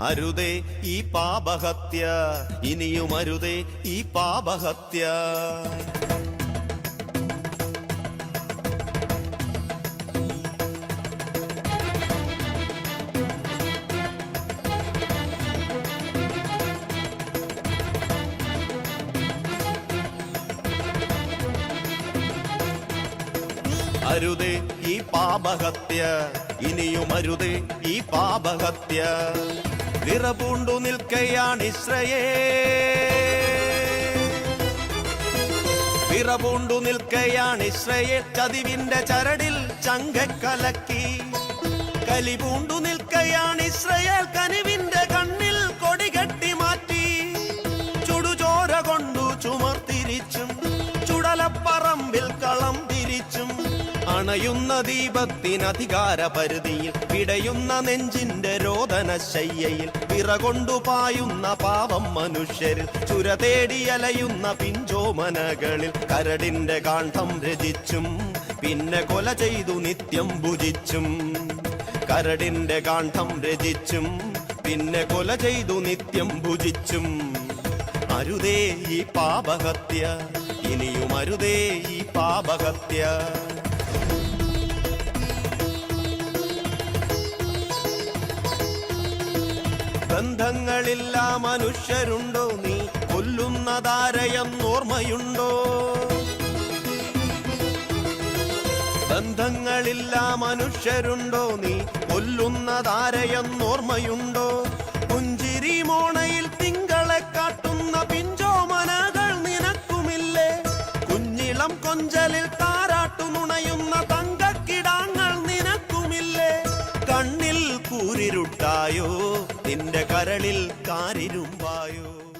അരുതേ ഈ പാപഹത്യ ഇനിയും അരുതേ ഈ പാപഹത്യ. അരുതേ ഈ പാപഹത്യ ഇനിയും അരുതേ ഈ പാപഹത്യ. നിറപൂണ്ടു നിൽക്കയാണ് ഇസ്രയേ നിറപൂണ്ടു നിൽക്കയാണ് ഇസ്രയേൽ. ചതിവിന്റെ ചരടിൽ ചങ്കക്കലക്കി. കലിപൂണ്ടു നിൽക്കയാണ് ഇസ്രയേൽ. കനിവിന്റെ കണ്ണിൽ കൊടികെട്ടി മാറ്റി. ചുടുചോര കൊണ്ടു ചുമർത്തിരിച്ചും. ചുടലപ്പറമ്പിൽ കളം തിരിച്ചും. അണയുന്ന ദീപത്തിനധികാര പരിധിയിൽ പിടയുന്ന നെഞ്ചിന്റെ രോദന ശയ്യയിൽ പിറകൊണ്ടു പായുന്ന പാവം മനുഷ്യരിൽ ചുര തേടിയലയുന്ന പിഞ്ചോമനകളിൽ കരടിന്റെ കാണ്ഠം രചിച്ചും പിന്നെ കൊല ചെയ്തു നിത്യം ഭുജിച്ചും. കരടിന്റെ കാണ്ഠം രചിച്ചും പിന്നെ കൊല ചെയ്തു നിത്യം ഭുജിച്ചും. അരുതേ ഈ പാപഹത്യ ഇനിയും അരുതേ ഈ പാപഹത്യ. ബന്ധങ്ങളില്ല മനുഷ്യരുണ്ടോ നീ? കൊല്ലുന്നതാരയം ഓർമ്മയുണ്ടോ? ബന്ധങ്ങളില്ല മനുഷ്യരുണ്ടോ നീ? കൊല്ലുന്നതാരയം ഓർമ്മയുണ്ടോ? പുഞ്ചിരി മോണയിൽ തിങ്കളെ കാട്ടുന്ന പിഞ്ചോമനകൾ നിനക്കുമില്ലേ? കുഞ്ഞിളം കൊഞ്ചലിൽ താരാട്ടു കൂരിരുട്ടായോ? നിന്റെ കരളിൽ കാരിരുമ്പായോ?